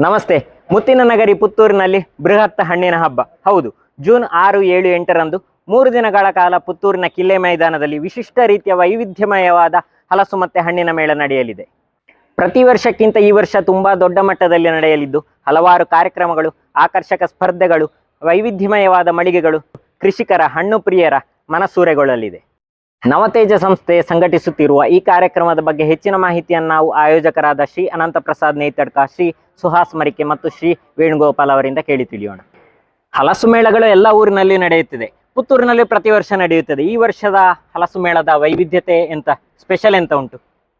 ನಮಸ್ತೆ. ಮುತ್ತಿನ ನಗರಿ ಪುತ್ತೂರಿನಲ್ಲಿ ಬೃಹತ್ ಹಣ್ಣಿನ ಹಬ್ಬ. ಹೌದು, ಜೂನ್ ಆರು ಏಳು ಎಂಟರಂದು ಮೂರು ದಿನಗಳ ಕಾಲ ಪುತ್ತೂರಿನ ಕಿಲ್ಲೆ ಮೈದಾನದಲ್ಲಿ ವಿಶಿಷ್ಟ ರೀತಿಯ ವೈವಿಧ್ಯಮಯವಾದ ಹಲಸು ಮತ್ತೆ ಹಣ್ಣಿನ ಮೇಳ ನಡೆಯಲಿದೆ. ಪ್ರತಿ ವರ್ಷಕ್ಕಿಂತ ಈ ವರ್ಷ ತುಂಬಾ ದೊಡ್ಡ ಮಟ್ಟದಲ್ಲಿ ನಡೆಯಲಿದ್ದು, ಹಲವಾರು ಕಾರ್ಯಕ್ರಮಗಳು, ಆಕರ್ಷಕ ಸ್ಪರ್ಧೆಗಳು, ವೈವಿಧ್ಯಮಯವಾದ ಮಳಿಗೆಗಳು, ಕೃಷಿಕರ ಹಣ್ಣು ಪ್ರಿಯರ ಮನಸೂರೆಗೊಳ್ಳಲಿದೆ. ನವತೇಜ ಸಂಸ್ಥೆ ಸಂಘಟಿಸುತ್ತಿರುವ ಈ ಕಾರ್ಯಕ್ರಮದ ಬಗ್ಗೆ ಹೆಚ್ಚಿನ ಮಾಹಿತಿಯನ್ನು ನಾವು ಆಯೋಜಕರಾದ ಶ್ರೀ ಅನಂತ ಪ್ರಸಾದ್ ನೇತಡ್ಕ ಶ್ರೀ ಸುಹಾಸ್ ಮರಿಕೆ ಮತ್ತು ಶ್ರೀ ವೇಣುಗೋಪಾಲ್ ಅವರಿಂದ ಕೇಳಿ ತಿಳಿಯೋಣ. ಹಲಸು ಮೇಳಗಳು ಎಲ್ಲ ಊರಿನಲ್ಲಿ ನಡೆಯುತ್ತಿದೆ. ಪುತ್ತೂರಿನಲ್ಲಿ ಪ್ರತಿ ವರ್ಷ ನಡೆಯುತ್ತದೆ. ಈ ವರ್ಷದ ಹಲಸು ಮೇಳದ ವೈವಿಧ್ಯತೆ ಎಂತ ಸ್ಪೆಷಲ್ ಎಂತ ಉಂಟು?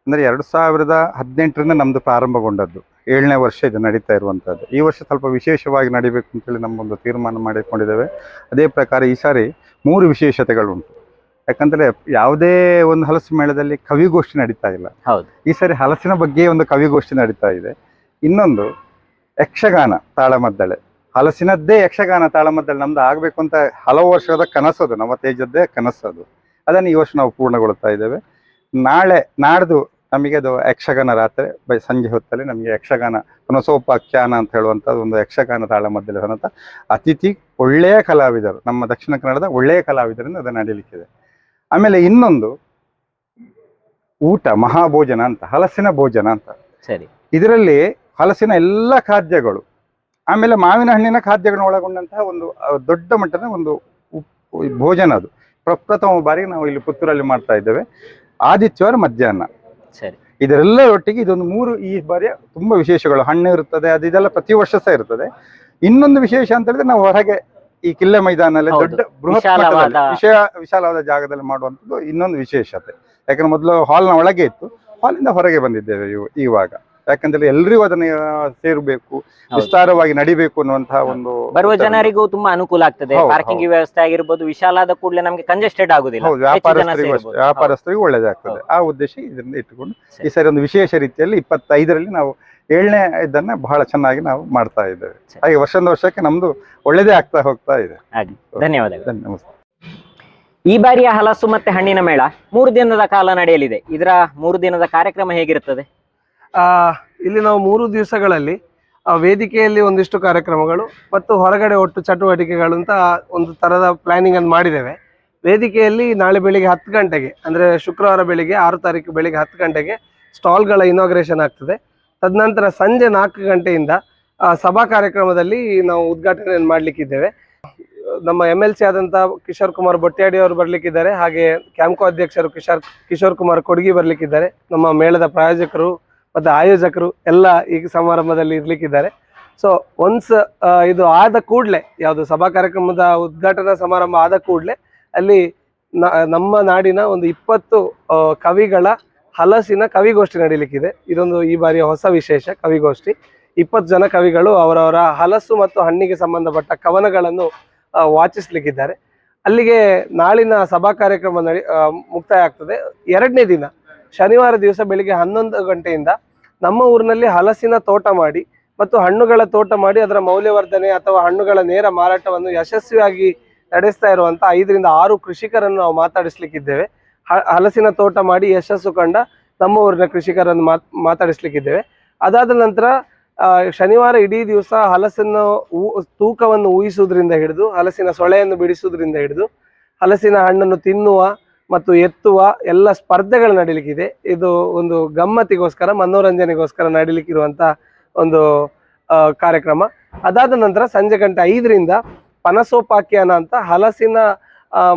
ಅಂದರೆ ಎರಡು ಸಾವಿರದ ಹದಿನೆಂಟರಿಂದ ನಮ್ಮದು ಪ್ರಾರಂಭಗೊಂಡದ್ದು. ಏಳನೇ ವರ್ಷ ಇದು ನಡೀತಾ ಇರುವಂಥದ್ದು ಈ ವರ್ಷ ಸ್ವಲ್ಪ ವಿಶೇಷವಾಗಿ ನಡಿಬೇಕು ಅಂತೇಳಿ ನಮ್ಮೊಂದು ತೀರ್ಮಾನ ಮಾಡಿಕೊಂಡಿದ್ದೇವೆ. ಅದೇ ಪ್ರಕಾರ ಈ ಸಾರಿ ಮೂರು ವಿಶೇಷತೆಗಳುಂಟು. ಯಾಕಂದರೆ ಯಾವುದೇ ಒಂದು ಹಲಸು ಮೇಳದಲ್ಲಿ ಕವಿಗೋಷ್ಠಿ ನಡೀತಾ ಇಲ್ಲ. ಹೌದು. ಈ ಸಾರಿ ಹಲಸಿನ ಬಗ್ಗೆ ಒಂದು ಕವಿಗೋಷ್ಠಿ ನಡೀತಾ ಇದೆ. ಇನ್ನೊಂದು ಯಕ್ಷಗಾನ ತಾಳಮದ್ದಳೆ. ಹಲಸಿನದ್ದೇ ಯಕ್ಷಗಾನ ತಾಳಮದ್ದಳೆ ನಮ್ದು ಆಗಬೇಕು ಅಂತ ಹಲವು ವರ್ಷದ ಕನಸು ಅದು ತೇಜದ್ದೇ ಕನಸು ಅದು. ಅದನ್ನು ಈ ವರ್ಷ ನಾವು ಪೂರ್ಣಗೊಳ್ತಾ ಇದ್ದೇವೆ. ನಾಳೆ ನಾಡ್ದು ನಮಗೆ ಅದು ಯಕ್ಷಗಾನ ರಾತ್ರಿ ಬೈ ಸಂಜೆ ಹೊತ್ತಲ್ಲಿ ನಮಗೆ ಯಕ್ಷಗಾನ ಕನಸೋಪಾಖ್ಯಾನ ಅಂತ ಹೇಳುವಂಥದ್ದು ಒಂದು ಯಕ್ಷಗಾನ ತಾಳಮದ್ದಳೆ ಅನ್ನೋಂಥ ಅತಿಥಿ ಒಳ್ಳೆಯ ಕಲಾವಿದರು ನಮ್ಮ ದಕ್ಷಿಣ ಕನ್ನಡದ ಒಳ್ಳೆಯ ಕಲಾವಿದರಿಂದ ಅದನ್ನು ನಡೀಲಿಕ್ಕಿದೆ. ಆಮೇಲೆ ಇನ್ನೊಂದು ಊಟ ಮಹಾಭೋಜನ ಅಂತ ಹಲಸಿನ ಭೋಜನ ಅಂತ. ಸರಿ. ಇದರಲ್ಲಿ ಹಲಸಿನ ಎಲ್ಲ ಖಾದ್ಯಗಳು. ಆಮೇಲೆ ಮಾವಿನ ಹಣ್ಣಿನ ಖಾದ್ಯಗಳನ್ನ ಒಳಗೊಂಡಂತಹ ಒಂದು ದೊಡ್ಡ ಮಟ್ಟದ ಒಂದು ಭೋಜನ ಅದು. ಪ್ರಪ್ರಥಮ ಬಾರಿಗೆ ನಾವು ಇಲ್ಲಿ ಪುತ್ತೂರಲ್ಲಿ ಮಾಡ್ತಾ ಇದ್ದೇವೆ. ಆದಿತ್ಯವಾರ ಮಧ್ಯಾಹ್ನ. ಸರಿ. ಇದರೆಲ್ಲರೊಟ್ಟಿಗೆ ಇದೊಂದು ಮೂರು ಈ ಬಾರಿಯ ತುಂಬಾ ವಿಶೇಷಗಳು. ಹಣ್ಣು ಇರುತ್ತದೆ ಅದು ಇದೆಲ್ಲ ಪ್ರತಿ ವರ್ಷ ಸಹ ಇರ್ತದೆ. ಇನ್ನೊಂದು ವಿಶೇಷ ಅಂತ ಹೇಳಿದ್ರೆ ನಾವು ಹೊರಗೆ ಈ ಕಿಲ್ಲೆ ಮೈದಾನಲ್ಲಿ ದೊಡ್ಡ ಬೃಹತ್ ವಿಶಾಲವಾದ- ಮಟ್ಟದಲ್ಲಿ ವಿಶಾಲವಾದ ಜಾಗದಲ್ಲಿ ಮಾಡುವಂಥದ್ದು ಇನ್ನೊಂದು ವಿಶೇಷತೆ. ಯಾಕಂದ್ರೆ ಮೊದಲು ಹಾಲ್ನ ಒಳಗೆ ಇತ್ತು. ಹಾಲಿಂದ ಹೊರಗೆ ಬಂದಿದ್ದೇವೆ ಇವು ಇವಾಗ. ಯಾಕಂದ್ರೆ ಎಲ್ರಿಗೂ ಅದನ್ನ ಸೇರಬೇಕು ವಿಸ್ತಾರವಾಗಿ ನಡಿಬೇಕು ಅನ್ನುವಂತಹ ಒಂದು ಬರುವ ಜನರಿಗೂ ತುಂಬಾ ಅನುಕೂಲ ಆಗ್ತದೆ. ಹೌದು, ಪಾರ್ಕಿಂಗ್ ವ್ಯವಸ್ಥೆ ಆಗಿರ್ಬೋದು ವಿಶಾಲಾದ ಕೂಡಲೇ ನಮಗೆ ಕಂಜೆಸ್ಟೆಡ್ ಆಗುದಿಲ್ಲ. ಹೌದು ಹೆಚ್ಚು ಜನ ವ್ಯಾಪಾರಸ್ಥರಿಗೂ ಅಷ್ಟೇ ಸೇರ್ಬೋದು. ವ್ಯಾಪಾರಸ್ಥರಿಗೂ ಒಳ್ಳೇದಾಗ್ತದೆ ಆ ಉದ್ದೇಶ ಇದರಿಂದ ಇಟ್ಟುಕೊಂಡು ಈ ಸರಿ. ಒಂದು ವಿಶೇಷ ರೀತಿಯಲ್ಲಿ ಇಪ್ಪತ್ತೈದರಲ್ಲಿ ನಾವು ಏಳನೇ ಇದನ್ನ ಬಹಳ ಚೆನ್ನಾಗಿ ನಾವು ಮಾಡ್ತಾ ಇದ್ದೇವೆ. ಸರಿ. ಹಾಗೆ ವರ್ಷದ ವರ್ಷಕ್ಕೆ ನಮ್ದು ಒಳ್ಳೇದೇ ಆಗ್ತಾ ಹೋಗ್ತಾ ಇದೆ. ಧನ್ಯವಾದಗಳು. ನಮಸ್ತೆ. ಈ ಬಾರಿಯ ಹಲಸು ಮತ್ತೆ ಹಣ್ಣಿನ ಮೇಳ ಮೂರು ದಿನದ ಕಾಲ ನಡೆಯಲಿದೆ. ಇದರ ಮೂರು ದಿನದ ಕಾರ್ಯಕ್ರಮ ಹೇಗಿರುತ್ತದೆ? ಇಲ್ಲಿ ನಾವು ಮೂರು ದಿವಸಗಳಲ್ಲಿ ವೇದಿಕೆಯಲ್ಲಿ ಒಂದಿಷ್ಟು ಕಾರ್ಯಕ್ರಮಗಳು ಮತ್ತು ಹೊರಗಡೆ ಒಟ್ಟು ಚಟುವಟಿಕೆಗಳು ಅಂತ ಒಂದು ತರದ ಪ್ಲಾನಿಂಗ್ ಅನ್ನು ಮಾಡಿದ್ದೇವೆ. ವೇದಿಕೆಯಲ್ಲಿ ನಾಳೆ ಬೆಳಿಗ್ಗೆ ಹತ್ತು ಗಂಟೆಗೆ, ಅಂದ್ರೆ ಶುಕ್ರವಾರ ಬೆಳಿಗ್ಗೆ ಆರು ತಾರೀಕು ಬೆಳಿಗ್ಗೆ ಹತ್ತು ಗಂಟೆಗೆ ಸ್ಟಾಲ್ಗಳ ಇನಾಗ್ರೇಷನ್ ಆಗ್ತದೆ. ತದನಂತರ ಸಂಜೆ ನಾಲ್ಕು ಗಂಟೆಯಿಂದ ಸಭಾ ಕಾರ್ಯಕ್ರಮದಲ್ಲಿ ನಾವು ಉದ್ಘಾಟನೆಯನ್ನು ಮಾಡಲಿಕ್ಕಿದ್ದೇವೆ. ನಮ್ಮ ಎಂ ಎಲ್ ಸಿ ಆದಂಥ ಕಿಶೋರ್ ಕುಮಾರ್ ಬೊಟ್ಟಿಯಾಡಿ ಅವರು ಬರ್ಲಿಕ್ಕಿದ್ದಾರೆ, ಹಾಗೆ ಕ್ಯಾಂಕೋ ಅಧ್ಯಕ್ಷರು ಕಿಶೋರ್ ಕಿಶೋರ್ ಕುಮಾರ್ ಕೊಡಗಿ ಬರಲಿಕ್ಕಿದ್ದಾರೆ. ನಮ್ಮ ಮೇಳದ ಪ್ರಾಯೋಜಕರು ಮತ್ತೆ ಆಯೋಜಕರು ಎಲ್ಲ ಈ ಸಮಾರಂಭದಲ್ಲಿ ಇರ್ಲಿಕ್ಕಿದ್ದಾರೆ. ಸೊ ಒನ್ಸ್ ಇದು ಆದ ಕೂಡಲೇ, ಯಾವುದು ಸಭಾ ಕಾರ್ಯಕ್ರಮದ ಉದ್ಘಾಟನಾ ಸಮಾರಂಭ ಆದ ಕೂಡಲೇ, ಅಲ್ಲಿ ನಮ್ಮ ನಾಡಿನ ಒಂದು ಇಪ್ಪತ್ತು ಕವಿಗಳ ಹಲಸಿನ ಕವಿಗೋಷ್ಠಿ ನಡೀಲಿಕ್ಕಿದೆ. ಇದೊಂದು ಈ ಬಾರಿಯ ಹೊಸ ವಿಶೇಷ ಕವಿಗೋಷ್ಠಿ. ಇಪ್ಪತ್ತು ಜನ ಕವಿಗಳು ಅವರವರ ಹಲಸು ಮತ್ತು ಹಣ್ಣಿಗೆ ಸಂಬಂಧಪಟ್ಟ ಕವನಗಳನ್ನು ವಾಚಿಸ್ಲಿಕ್ಕಿದ್ದಾರೆ. ಅಲ್ಲಿಗೆ ನಾಳಿನ ಸಭಾ ಕಾರ್ಯಕ್ರಮ ನಡಿ ಮುಕ್ತಾಯ ಆಗ್ತದೆ. ಎರಡನೇ ದಿನ. ಶನಿವಾರ ದಿವಸ ಬೆಳಿಗ್ಗೆ ಹನ್ನೊಂದು ಗಂಟೆಯಿಂದ ನಮ್ಮ ಊರಿನಲ್ಲಿ ಹಲಸಿನ ತೋಟ ಮಾಡಿ ಮತ್ತು ಹಣ್ಣುಗಳ ತೋಟ ಮಾಡಿ ಅದರ ಮೌಲ್ಯವರ್ಧನೆ ಅಥವಾ ಹಣ್ಣುಗಳ ನೇರ ಮಾರಾಟವನ್ನು ಯಶಸ್ವಿಯಾಗಿ ನಡೆಸ್ತಾ ಇರುವಂತಹ ಐದರಿಂದ ಆರು ಕೃಷಿಕರನ್ನು ನಾವು ಮಾತಾಡಿಸ್ಲಿಕ್ಕಿದ್ದೇವೆ. ಹಲಸಿನ ತೋಟ ಮಾಡಿ ಯಶಸ್ಸು ಕಂಡ ನಮ್ಮ ಊರಿನ ಕೃಷಿಕರನ್ನು ಮಾತ್, ಮಾತಾಡಿಸ್ಲಿಕ್ಕಿದ್ದೇವೆ. ಅದಾದ ನಂತರ ಶನಿವಾರ ಇಡೀ ದಿವಸ ಹಲಸಿನ ತೂಕವನ್ನು ಊಹಿಸುವುದರಿಂದ ಹಿಡಿದು, ಹಲಸಿನ ಸೊಳೆಯನ್ನು ಬಿಡಿಸುವುದರಿಂದ ಹಿಡಿದು, ಹಲಸಿನ ಹಣ್ಣನ್ನು ತಿನ್ನುವ ಮತ್ತು ಎತ್ತುವ ಎಲ್ಲ ಸ್ಪರ್ಧೆಗಳು ನಡೀಲಿಕ್ಕಿದೆ ಇದು. ಒಂದು ಗಮ್ಮತ್ತಿಗೋಸ್ಕರ, ಮನೋರಂಜನೆಗೋಸ್ಕರ ನಡೀಲಿಕ್ಕಿರುವಂಥ ಒಂದು ಕಾರ್ಯಕ್ರಮ. ಅದಾದ ನಂತರ ಸಂಜೆ ಗಂಟೆ ಐದರಿಂದ ಪನಸೋಪಾಖ್ಯಾನ ಅಂತ ಹಲಸಿನ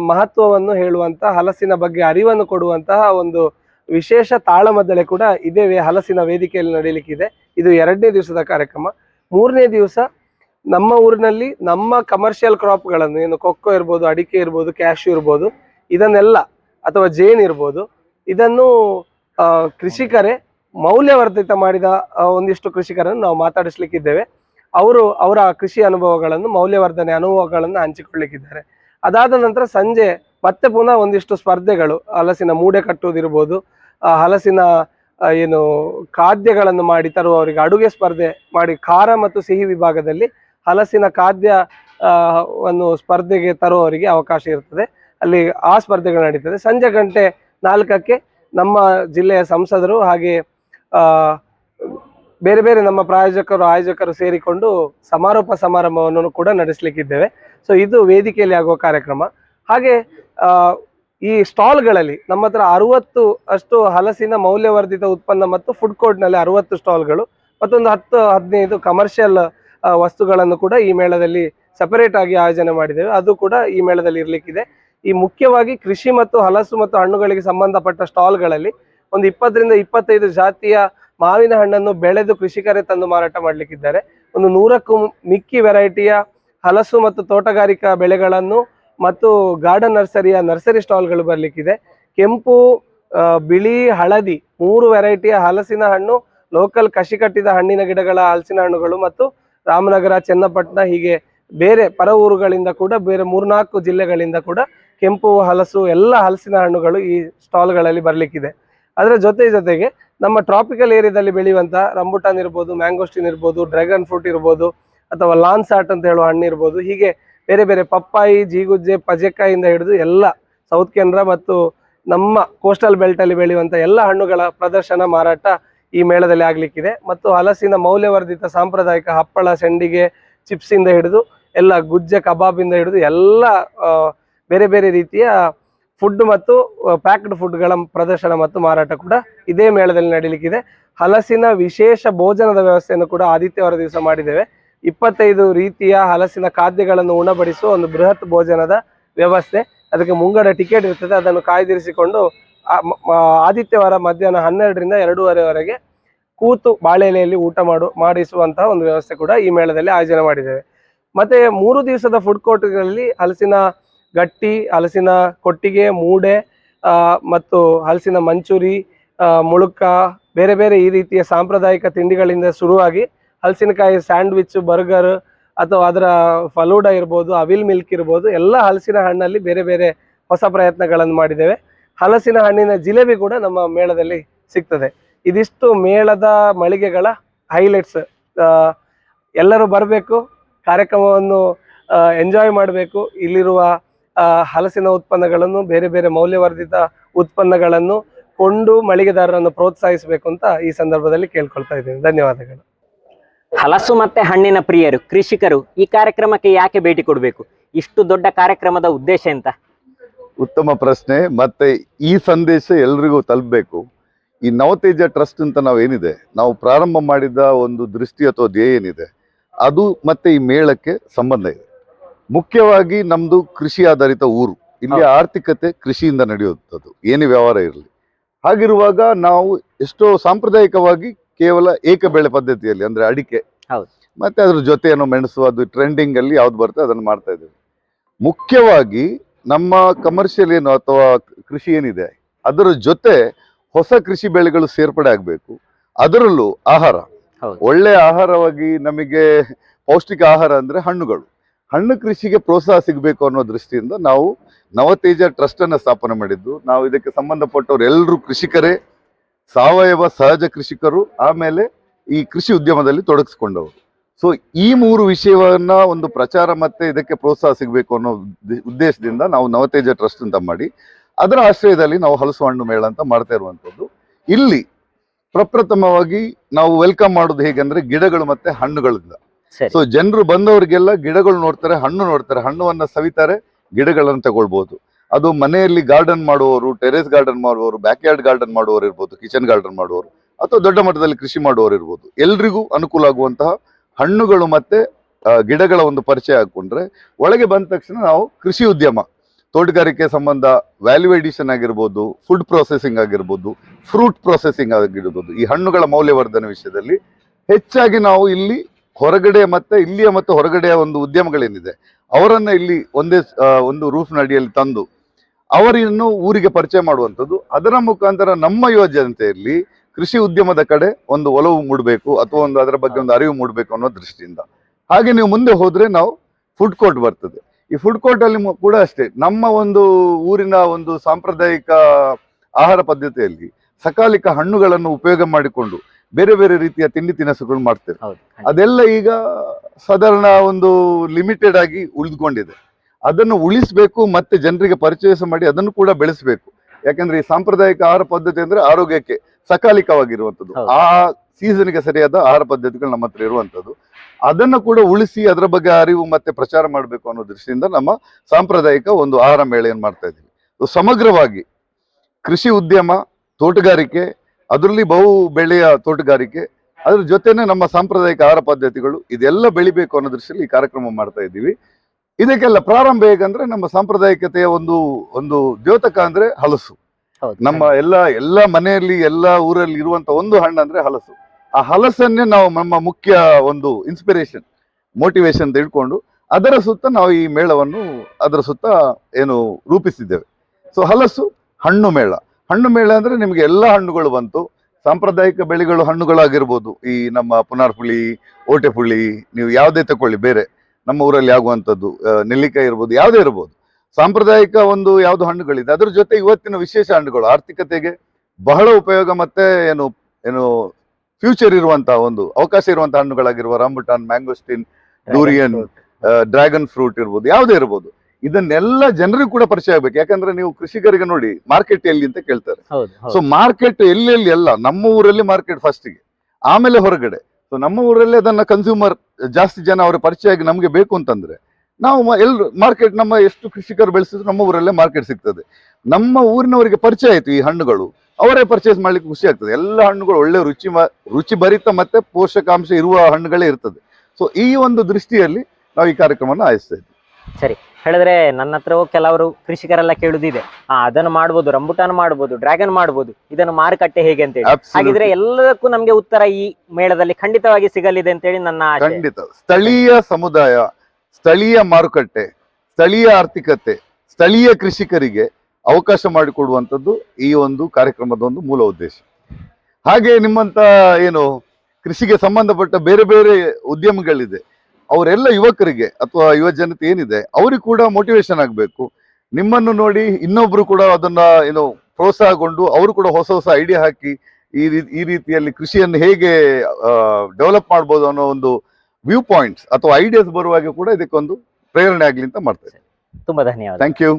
ಮಹತ್ವವನ್ನು ಹೇಳುವಂತ, ಹಲಸಿನ ಬಗ್ಗೆ ಅರಿವನ್ನು ಕೊಡುವಂತಹ ಒಂದು ವಿಶೇಷ ತಾಳಮದ್ದಳೆ ಕೂಡ ಇದೆವೇ ಹಲಸಿನ ವೇದಿಕೆಯಲ್ಲಿ ನಡೀಲಿಕ್ಕಿದೆ ಇದು. ಎರಡನೇ ದಿವಸದ ಕಾರ್ಯಕ್ರಮ. ಮೂರನೇ ದಿವಸ ನಮ್ಮ ಊರಿನಲ್ಲಿ ನಮ್ಮ ಕಮರ್ಷಿಯಲ್ ಕ್ರಾಪ್ಗಳನ್ನು ಏನು ಕೊಕ್ಕೋ ಇರ್ಬೋದು, ಅಡಿಕೆ ಇರ್ಬೋದು ಕ್ಯಾಶು ಇರ್ಬೋದು, ಇದನ್ನೆಲ್ಲ ಅಥವಾ ಜೇನ್ ಇರ್ಬೋದು, ಇದನ್ನು ಕೃಷಿಕರೇ ಮೌಲ್ಯವರ್ಧಿತ ಮಾಡಿದ ಒಂದಿಷ್ಟು ಕೃಷಿಕರನ್ನು ನಾವು ಮಾತಾಡಿಸ್ಲಿಕ್ಕಿದ್ದೇವೆ. ಅವರು ಅವರ ಕೃಷಿ ಅನುಭವಗಳನ್ನು, ಮೌಲ್ಯವರ್ಧನೆ ಅನುಭವಗಳನ್ನು ಹಂಚಿಕೊಳ್ಳಿಕ್ಕಿದ್ದಾರೆ. ಅದಾದ ನಂತರ ಸಂಜೆ ಮತ್ತೆ ಪುನಃ ಒಂದಿಷ್ಟು ಸ್ಪರ್ಧೆಗಳು, ಹಲಸಿನ ಮೂಡೆ ಕಟ್ಟುವುದಿರ್ಬೋದು ಹಲಸಿನ ಏನು ಖಾದ್ಯಗಳನ್ನು ಮಾಡಿ ತರುವವರಿಗೆ ಅಡುಗೆ ಸ್ಪರ್ಧೆ ಮಾಡಿ ಖಾರ ಮತ್ತು ಸಿಹಿ ವಿಭಾಗದಲ್ಲಿ ಹಲಸಿನ ಖಾದ್ಯ ಒಂದು ಸ್ಪರ್ಧೆಗೆ ತರುವವರಿಗೆ ಅವಕಾಶ ಇರ್ತದೆ. ಅಲ್ಲಿ ಆ ಸ್ಪರ್ಧೆಗಳು ನಡೀತದೆ. ಸಂಜೆ ಗಂಟೆ ನಾಲ್ಕಕ್ಕೆ ನಮ್ಮ ಜಿಲ್ಲೆಯ ಸಂಸದರು ಹಾಗೆ ಬೇರೆ ಬೇರೆ ನಮ್ಮ ಪ್ರಾಯೋಜಕರು, ಆಯೋಜಕರು ಸೇರಿಕೊಂಡು ಸಮಾರೋಪ ಸಮಾರಂಭವನ್ನು ಕೂಡ ನಡೆಸಲಿಕ್ಕಿದ್ದೇವೆ. ಸೊ ಇದು ವೇದಿಕೆಯಲ್ಲಿ ಆಗುವ ಕಾರ್ಯಕ್ರಮ. ಹಾಗೆ ಈ ಸ್ಟಾಲ್ಗಳಲ್ಲಿ ನಮ್ಮ ಹತ್ರ ಅರವತ್ತು ಅಷ್ಟು ಹಲಸಿನ ಮೌಲ್ಯವರ್ಧಿತ ಉತ್ಪನ್ನ ಮತ್ತು ಫುಡ್ ಕೋರ್ಟ್ನಲ್ಲಿ ಅರವತ್ತು ಸ್ಟಾಲ್ಗಳು ಮತ್ತೊಂದು ಹತ್ತು, ಹದಿನೈದು ಕಮರ್ಷಿಯಲ್ ವಸ್ತುಗಳನ್ನು ಕೂಡ ಈ ಮೇಳದಲ್ಲಿ ಸಪರೇಟ್ ಆಗಿ ಆಯೋಜನೆ ಮಾಡಿದ್ದೇವೆ. ಅದು ಕೂಡ ಈ ಮೇಳದಲ್ಲಿ ಇರ್ಲಿಕ್ಕಿದೆ. ಈ ಮುಖ್ಯವಾಗಿ ಕೃಷಿ ಮತ್ತು ಹಲಸು ಮತ್ತು ಹಣ್ಣುಗಳಿಗೆ ಸಂಬಂಧಪಟ್ಟ ಸ್ಟಾಲ್ಗಳಲ್ಲಿ ಒಂದು ಇಪ್ಪತ್ತರಿಂದ ಇಪ್ಪತ್ತೈದು ಜಾತಿಯ ಮಾವಿನ ಹಣ್ಣನ್ನು ಬೆಳೆದು ಕೃಷಿಕರೇ ತಂದು ಮಾರಾಟ ಮಾಡಲಿಕ್ಕಿದ್ದಾರೆ. ಒಂದು ನೂರಕ್ಕೂ ಮಿಕ್ಕಿ ವೆರೈಟಿಯ ಹಲಸು ಮತ್ತು ತೋಟಗಾರಿಕಾ ಬೆಳೆಗಳನ್ನು ಮತ್ತು ಗಾರ್ಡನ್ ನರ್ಸರಿಯ ನರ್ಸರಿ ಸ್ಟಾಲ್ಗಳು ಬರಲಿಕ್ಕಿದೆ. ಕೆಂಪು ಬಿಳಿ, ಹಳದಿ ಮೂರು ವೆರೈಟಿಯ ಹಲಸಿನ ಹಣ್ಣು, ಲೋಕಲ್ ಕಸಿ ಕಟ್ಟಿದ ಹಣ್ಣಿನ ಗಿಡಗಳ ಹಲಸಿನ ಹಣ್ಣುಗಳು ಮತ್ತು ರಾಮನಗರ, ಚನ್ನಪಟ್ಟಣ ಹೀಗೆ ಬೇರೆ ಪರ ಊರುಗಳಿಂದ ಕೂಡ ಬೇರೆ ಮೂರ್ನಾಲ್ಕು ಜಿಲ್ಲೆಗಳಿಂದ ಕೂಡ ಕೆಂಪು, ಹಲಸು ಎಲ್ಲ ಹಲಸಿನ ಹಣ್ಣುಗಳು ಈ ಸ್ಟಾಲ್ಗಳಲ್ಲಿ ಬರಲಿಕ್ಕಿದೆ. ಅದರ ಜೊತೆ ಜೊತೆಗೆ ನಮ್ಮ ಟ್ರಾಪಿಕಲ್ ಏರಿಯಾದಲ್ಲಿ ಬೆಳೆಯುವಂತ ರಂಬುಟಾನ್ ಇರ್ಬೋದು ಮ್ಯಾಂಗೋಸ್ಟಿನ್ ಇರ್ಬೋದು ಡ್ರ್ಯಾಗನ್ ಫ್ರೂಟ್ ಇರ್ಬೋದು, ಅಥವಾ ಲಾನ್ ಸಾಟ್ ಅಂತ ಹೇಳುವ ಹಣ್ಣು ಇರ್ಬೋದು, ಹೀಗೆ ಬೇರೆ ಬೇರೆ ಪಪ್ಪಾಯಿ, ಜೀಗುಜ್ಜೆ, ಪಜೆಕಾಯಿಂದ ಹಿಡಿದು ಎಲ್ಲ ಸೌತ್ ಕೆನರಾ ಮತ್ತು ನಮ್ಮ ಕೋಸ್ಟಲ್ ಬೆಲ್ಟಲ್ಲಿ ಅಲ್ಲಿ ಬೆಳೆಯುವಂತ ಎಲ್ಲ ಹಣ್ಣುಗಳ ಪ್ರದರ್ಶನ, ಮಾರಾಟ ಈ ಮೇಳದಲ್ಲಿ ಆಗಲಿಕ್ಕಿದೆ. ಮತ್ತು ಹಲಸಿನ ಮೌಲ್ಯವರ್ಧಿತ ಸಾಂಪ್ರದಾಯಿಕ ಹಪ್ಪಳ, ಸೆಂಡಿಗೆ ಚಿಪ್ಸ್ ಇಂದ ಹಿಡಿದು ಎಲ್ಲ ಗುಜ್ಜೆ ಕಬಾಬ್ ಇಂದ ಹಿಡಿದು ಎಲ್ಲ ಬೇರೆ ಬೇರೆ ರೀತಿಯ ಫುಡ್ ಮತ್ತು ಪ್ಯಾಕ್ಡ್ ಫುಡ್ಗಳ ಪ್ರದರ್ಶನ ಮತ್ತು ಮಾರಾಟ ಕೂಡ ಇದೇ ಮೇಳದಲ್ಲಿ ನಡೀಲಿಕ್ಕಿದೆ. ಹಲಸಿನ ವಿಶೇಷ ಭೋಜನದ ವ್ಯವಸ್ಥೆಯನ್ನು ಕೂಡ ಆದಿತ್ಯವಾರ ದಿವಸ ಮಾಡಿದ್ದೇವೆ. ಇಪ್ಪತ್ತೈದು ರೀತಿಯ ಹಲಸಿನ ಖಾದ್ಯಗಳನ್ನು ಉಣಬಡಿಸುವ ಒಂದು ಬೃಹತ್ ಭೋಜನದ ವ್ಯವಸ್ಥೆ. ಅದಕ್ಕೆ ಮುಂಗಡ ಟಿಕೆಟ್ ಇರ್ತದೆ. ಅದನ್ನು ಕಾಯ್ದಿರಿಸಿಕೊಂಡು ಆದಿತ್ಯವಾರ ಮಧ್ಯಾಹ್ನ ಹನ್ನೆರಡರಿಂದ ಎರಡೂವರೆವರೆಗೆ ಕೂತು ಬಾಳೆಲೆಯಲ್ಲಿ ಊಟ ಮಾಡು, ಮಾಡಿಸುವಂತಹ ಒಂದು ವ್ಯವಸ್ಥೆ ಕೂಡ ಈ ಮೇಳದಲ್ಲಿ ಆಯೋಜನೆ ಮಾಡಿದ್ದೇವೆ. ಮತ್ತೆ ಮೂರು ದಿವಸದ ಫುಡ್ ಕೋರ್ಟ್ಗಳಲ್ಲಿ ಹಲಸಿನ ಗಟ್ಟಿ, ಹಲಸಿನ ಕೊಟ್ಟಿಗೆ, ಮೂಡೆ ಮತ್ತು ಹಲಸಿನ ಮಂಚೂರಿ ಮುಳುಕ, ಬೇರೆ ಬೇರೆ ಈ ರೀತಿಯ ಸಾಂಪ್ರದಾಯಿಕ ತಿಂಡಿಗಳಿಂದ ಶುರುವಾಗಿ ಹಲಸಿನಕಾಯಿ ಸ್ಯಾಂಡ್ವಿಚ್, ಬರ್ಗರ್ ಅಥವಾ ಅದರ ಫಲೂಡ ಇರ್ಬೋದು, ಅವಿಲ್ ಮಿಲ್ಕ್ ಇರ್ಬೋದು, ಎಲ್ಲ ಹಲಸಿನ ಹಣ್ಣಲ್ಲಿ ಬೇರೆ ಬೇರೆ ಹೊಸ ಪ್ರಯತ್ನಗಳನ್ನು ಮಾಡಿದ್ದೇವೆ. ಹಲಸಿನ ಹಣ್ಣಿನ ಜಿಲೇಬಿ ಕೂಡ ನಮ್ಮ ಮೇಳದಲ್ಲಿ ಸಿಗ್ತದೆ. ಇದಿಷ್ಟು ಮೇಳದ ಮಳಿಗೆಗಳ ಹೈಲೈಟ್ಸ್. ಎಲ್ಲರೂ ಬರಬೇಕು, ಕಾರ್ಯಕ್ರಮವನ್ನು ಎಂಜಾಯ್ ಮಾಡಬೇಕು. ಇಲ್ಲಿರುವ ಹಲಸಿನ ಉತ್ಪನ್ನಗಳನ್ನು ಬೇರೆ ಬೇರೆ ಮೌಲ್ಯವರ್ಧಿತ ಉತ್ಪನ್ನಗಳನ್ನು ಕೊಂಡು ಮಳಿಗೆದಾರರನ್ನು ಪ್ರೋತ್ಸಾಹಿಸಬೇಕು ಅಂತ ಈ ಸಂದರ್ಭದಲ್ಲಿ ಕೇಳ್ಕೊಳ್ತಾ ಇದ್ದೀನಿ. ಧನ್ಯವಾದಗಳು. ಹಲಸು ಮತ್ತೆ ಹಣ್ಣಿನ ಪ್ರಿಯರು ಕೃಷಿಕರು ಈ ಕಾರ್ಯಕ್ರಮಕ್ಕೆ ಯಾಕೆ ಭೇಟಿ ಕೊಡಬೇಕು? ಇಷ್ಟು ದೊಡ್ಡ ಕಾರ್ಯಕ್ರಮದ ಉದ್ದೇಶ ಎಂತ? ಉತ್ತಮ ಪ್ರಶ್ನೆ. ಮತ್ತೆ ಈ ಸಂದೇಶ ಎಲ್ರಿಗೂ ತಲುಪಬೇಕು. ಈ ನವತೇಜ ಟ್ರಸ್ಟ್ ಅಂತ ನಾವು ಏನಿದೆ? ನಾವು ಪ್ರಾರಂಭ ಮಾಡಿದ ಒಂದು ದೃಷ್ಟಿ ಅಥವಾ ಧ್ಯೇಯ ಏನಿದೆ? ಅದು ಮತ್ತೆ ಈ ಮೇಳಕ್ಕೆ ಸಂಬಂಧ ಇದೆ. ಮುಖ್ಯವಾಗಿ ನಮ್ದು ಕೃಷಿ ಆಧಾರಿತ ಊರು. ಇಲ್ಲಿ ಆರ್ಥಿಕತೆ ಕೃಷಿಯಿಂದ ನಡೆಯುವಂಥದ್ದು. ಏನೇ ವ್ಯವಹಾರ ಇರಲಿ. ಹಾಗಿರುವಾಗ ನಾವು ಎಷ್ಟೋ ಸಾಂಪ್ರದಾಯಿಕವಾಗಿ ಕೇವಲ ಏಕ ಬೆಳೆ ಪದ್ಧತಿಯಲ್ಲಿ ಅಂದ್ರೆ ಅಡಿಕೆ. ಮತ್ತೆ ಅದ್ರ ಜೊತೆ ಏನೋ ಮೆಣಸು ಅದು ಟ್ರೆಂಡಿಂಗ್ ಅಲ್ಲಿ ಯಾವ್ದು ಬರುತ್ತೆ ಅದನ್ನು ಮಾಡ್ತಾ ಇದ್ದೇವೆ. ಮುಖ್ಯವಾಗಿ ನಮ್ಮ ಕಮರ್ಷಿಯಲ್ ಏನು ಅಥವಾ ಕೃಷಿ ಏನಿದೆ ಅದರ ಜೊತೆ ಹೊಸ ಕೃಷಿ ಬೆಳೆಗಳು ಸೇರ್ಪಡೆ ಆಗಬೇಕು. ಅದರಲ್ಲೂ ಆಹಾರ. ಒಳ್ಳೆ ಆಹಾರವಾಗಿ ನಮಗೆ ಪೌಷ್ಟಿಕ ಆಹಾರ ಅಂದ್ರೆ ಹಣ್ಣುಗಳು. ಹಣ್ಣು ಕೃಷಿಗೆ ಪ್ರೋತ್ಸಾಹ ಸಿಗಬೇಕು ಅನ್ನೋ ದೃಷ್ಟಿಯಿಂದ ನಾವು ನವತೇಜ ಟ್ರಸ್ಟ್ ಅನ್ನ ಸ್ಥಾಪನೆ ಮಾಡಿದ್ದು. ನಾವು ಇದಕ್ಕೆ ಸಂಬಂಧಪಟ್ಟವರು ಎಲ್ಲರೂ ಕೃಷಿಕರೇ, ಸಾವಯವ ಸಹಜ ಕೃಷಿಕರು, ಆಮೇಲೆ ಈ ಕೃಷಿ ಉದ್ಯಮದಲ್ಲಿ ತೊಡಗಿಸ್ಕೊಂಡವರು. ಸೊ ಈ ಮೂರು ವಿಷಯವನ್ನ ಒಂದು ಪ್ರಚಾರ ಮತ್ತೆ ಇದಕ್ಕೆ ಪ್ರೋತ್ಸಾಹ ಸಿಗಬೇಕು ಅನ್ನೋ ಉದ್ದೇ- ಉದ್ದೇಶದಿಂದ ನಾವು ನವತೇಜ ಟ್ರಸ್ಟ್ ಅಂತ ಮಾಡಿ, ಅದರ ಆಶ್ರಯದಲ್ಲಿ ನಾವು ಹಲಸು ಹಣ್ಣು ಮೇಳ ಅಂತ ಮಾಡ್ತಾ ಇರುವಂಥದ್ದು. ಇಲ್ಲಿ ಪ್ರಪ್ರಥಮವಾಗಿ ನಾವು ವೆಲ್ಕಮ್ ಮಾಡೋದು ಹೇಗೆಂದ್ರೆ ಗಿಡಗಳು ಮತ್ತೆ ಹಣ್ಣುಗಳಿಂದ. ಸೊ ಜನರು ಬಂದವರಿಗೆಲ್ಲ ಗಿಡಗಳು ನೋಡ್ತಾರೆ, ಹಣ್ಣು ನೋಡ್ತಾರೆ, ಹಣ್ಣುವನ್ನ ಸವಿತಾರೆ, ಗಿಡಗಳನ್ನು ತಗೊಳ್ಬಹುದು ಅದು ಮನೆಯಲ್ಲಿ ಗಾರ್ಡನ್ ಮಾಡುವವರು ಟೆರೇಸ್ ಗಾರ್ಡನ್ ಮಾಡುವವರು ಬ್ಯಾಕ್ ಯಾರ್ಡ್ ಗಾರ್ಡನ್ ಮಾಡುವವರು ಇರ್ಬೋದು ಕಿಚನ್ ಗಾರ್ಡನ್ ಮಾಡುವವರು, ಅಥವಾ ದೊಡ್ಡ ಮಟ್ಟದಲ್ಲಿ ಕೃಷಿ ಮಾಡುವವರು ಇರ್ಬೋದು. ಎಲ್ರಿಗೂ ಅನುಕೂಲ ಆಗುವಂತಹ ಹಣ್ಣುಗಳು ಮತ್ತೆ ಗಿಡಗಳ ಒಂದು ಪರಿಚಯ ಹಾಕೊಂಡ್ರೆ, ಒಳಗೆ ಬಂದ ತಕ್ಷಣ ನಾವು ಕೃಷಿ ಉದ್ಯಮ. ತೋಟಗಾರಿಕೆ ಸಂಬಂಧ ವ್ಯಾಲ್ಯೂ ಎಡಿಷನ್ ಆಗಿರ್ಬೋದು ಫುಡ್ ಪ್ರೊಸೆಸಿಂಗ್ ಆಗಿರ್ಬೋದು ಫ್ರೂಟ್ ಪ್ರೊಸೆಸಿಂಗ್ ಆಗಿರ್ಬೋದು, ಈ ಹಣ್ಣುಗಳ ಮೌಲ್ಯವರ್ಧನೆ ವಿಷಯದಲ್ಲಿ ಹೆಚ್ಚಾಗಿ ನಾವು ಇಲ್ಲಿ ಹೊರಗಡೆ ಮತ್ತೆ ಇಲ್ಲಿಯ ಮತ್ತು ಹೊರಗಡೆಯ ಒಂದು ಉದ್ಯಮಗಳೇನಿದೆ, ಅವರನ್ನ ಇಲ್ಲಿ ಒಂದೇ ಒಂದು ರೂಫ್ನ ಅಡಿಯಲ್ಲಿ ತಂದು ಅವರನ್ನು ಊರಿಗೆ ಪರಿಚಯ ಮಾಡುವಂಥದ್ದು, ಅದರ ಮುಖಾಂತರ ನಮ್ಮ ಯುವ ಜನತೆಯಲ್ಲಿ ಕೃಷಿ ಉದ್ಯಮದ ಕಡೆ ಒಂದು ಒಲವು ಮೂಡಬೇಕು ಅಥವಾ ಒಂದು ಅದರ ಬಗ್ಗೆ ಒಂದು ಅರಿವು ಮೂಡಬೇಕು ಅನ್ನೋ ದೃಷ್ಟಿಯಿಂದ. ಹಾಗೆ ನೀವು ಮುಂದೆ ಹೋದ್ರೆ ನಾವು ಫುಡ್ ಕೋರ್ಟ್ ಬರ್ತದೆ. ಈ ಫುಡ್ ಕೋರ್ಟ್ ಅಲ್ಲಿ ಕೂಡ ಅಷ್ಟೇ, ನಮ್ಮ ಒಂದು ಊರಿನ ಒಂದು ಸಾಂಪ್ರದಾಯಿಕ ಆಹಾರ ಪದ್ಧತಿಯಲ್ಲಿ ಸಕಾಲಿಕ ಹಣ್ಣುಗಳನ್ನು ಉಪಯೋಗ ಮಾಡಿಕೊಂಡು ಬೇರೆ ಬೇರೆ ರೀತಿಯ ತಿಂಡಿ ತಿನಿಸುಗಳು ಮಾಡ್ತೇವೆ. ಅದೆಲ್ಲ ಈಗ ಸಾಧಾರಣ ಒಂದು ಲಿಮಿಟೆಡ್ ಆಗಿ ಉಳಿದುಕೊಂಡಿದೆ. ಅದನ್ನು ಉಳಿಸಬೇಕು ಮತ್ತೆ ಜನರಿಗೆ ಪರಿಚಯಿಸ ಮಾಡಿ ಅದನ್ನು ಕೂಡ ಬೆಳೆಸಬೇಕು. ಯಾಕಂದ್ರೆ ಈ ಸಾಂಪ್ರದಾಯಿಕ ಆಹಾರ ಪದ್ಧತಿ ಅಂದ್ರೆ ಆರೋಗ್ಯಕ್ಕೆ ಸಕಾಲಿಕವಾಗಿರುವಂತದ್ದು ಆ ಸೀಸನ್ಗೆ ಸರಿಯಾದ ಆಹಾರ ಪದ್ಧತಿಗಳು ನಮ್ಮ ಹತ್ರ ಇರುವಂತದ್ದು ಅದನ್ನು ಕೂಡ ಉಳಿಸಿ ಅದರ ಬಗ್ಗೆ ಅರಿವು ಮತ್ತೆ ಪ್ರಚಾರ ಮಾಡಬೇಕು ಅನ್ನೋ ದೃಷ್ಟಿಯಿಂದ ನಮ್ಮ ಸಾಂಪ್ರದಾಯಿಕ ಒಂದು ಆಹಾರ ಮೇಳೆಯನ್ನು ಮಾಡ್ತಾ ಇದ್ದೀವಿ. ಇದು ಸಮಗ್ರವಾಗಿ ಕೃಷಿ ಉದ್ಯಮ ತೋಟಗಾರಿಕೆ ಅದರಲ್ಲಿ ಬಹು ಬೆಳೆಯ ತೋಟಗಾರಿಕೆ ಅದ್ರ ಜೊತೆನೆ ನಮ್ಮ ಸಾಂಪ್ರದಾಯಿಕ ಆಹಾರ ಪದ್ಧತಿಗಳು ಇದೆಲ್ಲ ಬೆಳಿಬೇಕು ಅನ್ನೋ ದೃಷ್ಟಿಯಲ್ಲಿ ಈ ಕಾರ್ಯಕ್ರಮ ಮಾಡ್ತಾ ಇದ್ದೀವಿ. ಇದಕ್ಕೆಲ್ಲ ಪ್ರಾರಂಭ ಹೇಗಂದ್ರೆ ನಮ್ಮ ಸಾಂಪ್ರದಾಯಿಕತೆಯ ಒಂದು ಒಂದು ದ್ಯೋತಕ ಅಂದ್ರೆ ಹಲಸು. ಹೌದು. ನಮ್ಮ ಎಲ್ಲ ಎಲ್ಲ ಮನೆಯಲ್ಲಿ ಎಲ್ಲ ಊರಲ್ಲಿ ಇರುವಂತ ಒಂದು ಹಣ್ಣು ಅಂದ್ರೆ ಹಲಸು. ಆ ಹಲಸನ್ನೇ ನಾವು ನಮ್ಮ ಮುಖ್ಯ ಒಂದು ಇನ್ಸ್ಪಿರೇಷನ್ ಮೋಟಿವೇಶನ್ ತಿಳ್ಕೊಂಡು ಅದರ ಸುತ್ತ ನಾವು ಈ ಮೇಳವನ್ನು ಅದರ ಸುತ್ತ ಏನು ರೂಪಿಸಿದ್ದೇವೆ. ಸೊ ಹಲಸು ಹಣ್ಣು ಮೇಳ. ಹಣ್ಣು ಮೇಳ ಅಂದ್ರೆ ನಿಮ್ಗೆ ಎಲ್ಲ ಹಣ್ಣುಗಳು ಬಂತು. ಸಾಂಪ್ರದಾಯಿಕ ಬೆಳೆಗಳು ಹಣ್ಣುಗಳಾಗಿರ್ಬೋದು. ಈ ನಮ್ಮ ಪುನಾರ್ಪುಳಿ ಓಟೆಪುಳಿ ನೀವು ಯಾವುದೇ ತಕೊಳ್ಳಿ ಬೇರೆ. ನಮ್ಮ ಊರಲ್ಲಿ ಆಗುವಂಥದ್ದು ನೆಲ್ಲಿಕಾಯಿ ಇರ್ಬೋದು ಯಾವುದೇ ಇರ್ಬೋದು. ಸಾಂಪ್ರದಾಯಿಕ ಒಂದು ಯಾವುದು ಹಣ್ಣುಗಳಿದೆ ಅದ್ರ ಜೊತೆ ಇವತ್ತಿನ ವಿಶೇಷ ಹಣ್ಣುಗಳು ಆರ್ಥಿಕತೆಗೆ ಬಹಳ ಉಪಯೋಗ ಮತ್ತೆ ಏನು ಏನು ಫ್ಯೂಚರ್ ಇರುವಂತಹ ಒಂದು ಅವಕಾಶ ಇರುವಂತಹ ಹಣ್ಣುಗಳಾಗಿರುವ rambutan mangosteen durian dragon fruit ಇರ್ಬೋದು ಯಾವುದೇ ಇರ್ಬೋದು. ಇದನ್ನೆಲ್ಲ ಜನರಿಗೂ ಕೂಡ ಪರಿಚಯ ಆಗ್ಬೇಕು. ಯಾಕಂದ್ರೆ ನೀವು ಕೃಷಿಕರಿಗೆ ನೋಡಿ ಮಾರ್ಕೆಟ್ ಎಲ್ಲಿ ಅಂತ ಕೇಳ್ತಾರೆ. ಸೊ ಮಾರ್ಕೆಟ್ ಎಲ್ಲೆಲ್ಲಿ ಎಲ್ಲ ನಮ್ಮ ಊರಲ್ಲಿ ಮಾರ್ಕೆಟ್ ಫಸ್ಟಿಗೆ ಆಮೇಲೆ ಹೊರಗಡೆ. ಸೊ ನಮ್ಮ ಊರಲ್ಲಿ ಅದನ್ನ ಕನ್ಸ್ಯೂಮರ್ ಜಾಸ್ತಿ ಜನ ಅವರ ಪರಿಚಯ ಆಗಿ ನಮಗೆ ಬೇಕು ಅಂತಂದ್ರೆ ನಾವು ಎಲ್ರು ಮಾರ್ಕೆಟ್ ನಮ್ಮ ಎಷ್ಟು ಕೃಷಿಕರು ಬೆಳೆಸಿದ್ರು ನಮ್ಮ ಊರಲ್ಲೇ ಮಾರ್ಕೆಟ್ ಸಿಗ್ತದೆ. ನಮ್ಮ ಊರಿನವರಿಗೆ ಪರಿಚಯ ಆಯ್ತು ಈ ಹಣ್ಣುಗಳು. ಅವರೇ ಪರ್ಚೇಸ್ ಮಾಡ್ಲಿಕ್ಕೆ ಖುಷಿ ಆಗ್ತದೆ. ಎಲ್ಲ ಹಣ್ಣುಗಳು ಒಳ್ಳೆ ರುಚಿ ರುಚಿ ಭರಿತ ಮತ್ತೆ ಪೋಷಕಾಂಶ ಇರುವ ಹಣ್ಣುಗಳೇ ಇರ್ತದೆ. ಸೊ ಈ ಒಂದು ದೃಷ್ಟಿಯಲ್ಲಿ ನಾವು ಈ ಕಾರ್ಯಕ್ರಮವನ್ನು ಆಯಿಸ್ತಾ ಇದ್ದೀವಿ. ಹೇಳಿದ್ರೆ ನನ್ನ ಹತ್ರವೂ ಕೆಲವರು ಕೃಷಿಕರೆಲ್ಲ ಕೇಳುದಿದೆ. ಆ ಅದನ್ನು ಮಾಡ್ಬೋದು ರಂಬುಟಾನ್ ಮಾಡ್ಬೋದು ಡ್ರ್ಯಾಗನ್ ಮಾಡ್ಬೋದು ಇದನ್ನು ಮಾರುಕಟ್ಟೆ ಹೇಗೆ ಅಂತ ಹೇಳಿ. Absolutely. ಹಾಗಿದ್ರೆ ಎಲ್ಲದಕ್ಕೂ ನಮ್ಗೆ ಉತ್ತರ ಈ ಮೇಳದಲ್ಲಿ ಖಂಡಿತವಾಗಿ ಸಿಗಲಿದೆ ಅಂತ ಹೇಳಿ ನನ್ನ ಖಂಡಿತ. ಸ್ಥಳೀಯ ಸಮುದಾಯ ಸ್ಥಳೀಯ ಮಾರುಕಟ್ಟೆ ಸ್ಥಳೀಯ ಆರ್ಥಿಕತೆ ಸ್ಥಳೀಯ ಕೃಷಿಕರಿಗೆ ಅವಕಾಶ ಮಾಡಿಕೊಡುವಂಥದ್ದು ಈ ಒಂದು ಕಾರ್ಯಕ್ರಮದ ಒಂದು ಮೂಲ ಉದ್ದೇಶ. ಹಾಗೆ ನಿಮ್ಮಂತ ಏನು ಕೃಷಿಗೆ ಸಂಬಂಧಪಟ್ಟ ಬೇರೆ ಬೇರೆ ಉದ್ಯಮಗಳಿದೆ. ಅವರೆಲ್ಲ ಯುವಕರಿಗೆ ಅಥವಾ ಯುವ ಜನತೆ ಏನಿದೆ ಅವ್ರಿಗೆ ಕೂಡ ಮೋಟಿವೇಶನ್ ಆಗಬೇಕು. ನಿಮ್ಮನ್ನು ನೋಡಿ ಇನ್ನೊಬ್ರು ಕೂಡ ಅದನ್ನ ಏನು ಪ್ರೋತ್ಸಾಹಗೊಂಡು ಅವರು ಕೂಡ ಹೊಸ ಹೊಸ ಐಡಿಯಾ ಹಾಕಿ ಈ ರೀತಿ ಈ ರೀತಿಯಲ್ಲಿ ಕೃಷಿಯನ್ನು ಹೇಗೆ ಡೆವಲಪ್ ಮಾಡ್ಬೋದು ಅನ್ನೋ ಒಂದು ವ್ಯೂ ಪಾಯಿಂಟ್ಸ್ ಅಥವಾ ಐಡಿಯಾಸ್ ಬರುವಾಗ ಕೂಡ ಇದಕ್ಕೊಂದು ಪ್ರೇರಣೆ ಆಗ್ಲಿ ಅಂತ ಮಾಡ್ತೇವೆ ತುಂಬಾ ಧನ್ಯವಾದ. ಥ್ಯಾಂಕ್ ಯು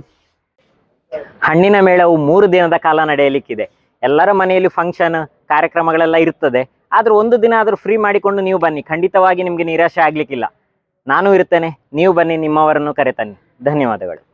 ಹಣ್ಣಿನ ಮೇಳವು ಮೂರು ದಿನದ ಕಾಲ ನಡೆಯಲಿಕ್ಕಿದೆ. ಎಲ್ಲರ ಮನೆಯಲ್ಲಿ ಫಂಕ್ಷನ್ ಕಾರ್ಯಕ್ರಮಗಳೆಲ್ಲ ಇರ್ತದೆ. ಆದ್ರೂ ಒಂದು ದಿನ ಆದ್ರೂ ಫ್ರೀ ಮಾಡಿಕೊಂಡು ನೀವು ಬನ್ನಿ. ಖಂಡಿತವಾಗಿ ನಿಮ್ಗೆ ನಿರಾಶೆ ಆಗ್ಲಿಕ್ಕಿಲ್ಲ. ನಾನು ಇರ್ತೇನೆ ನೀವು ಬನ್ನಿ, ನಿಮ್ಮವರನ್ನು ಕರೆತನ್ನಿ. ಧನ್ಯವಾದಗಳು.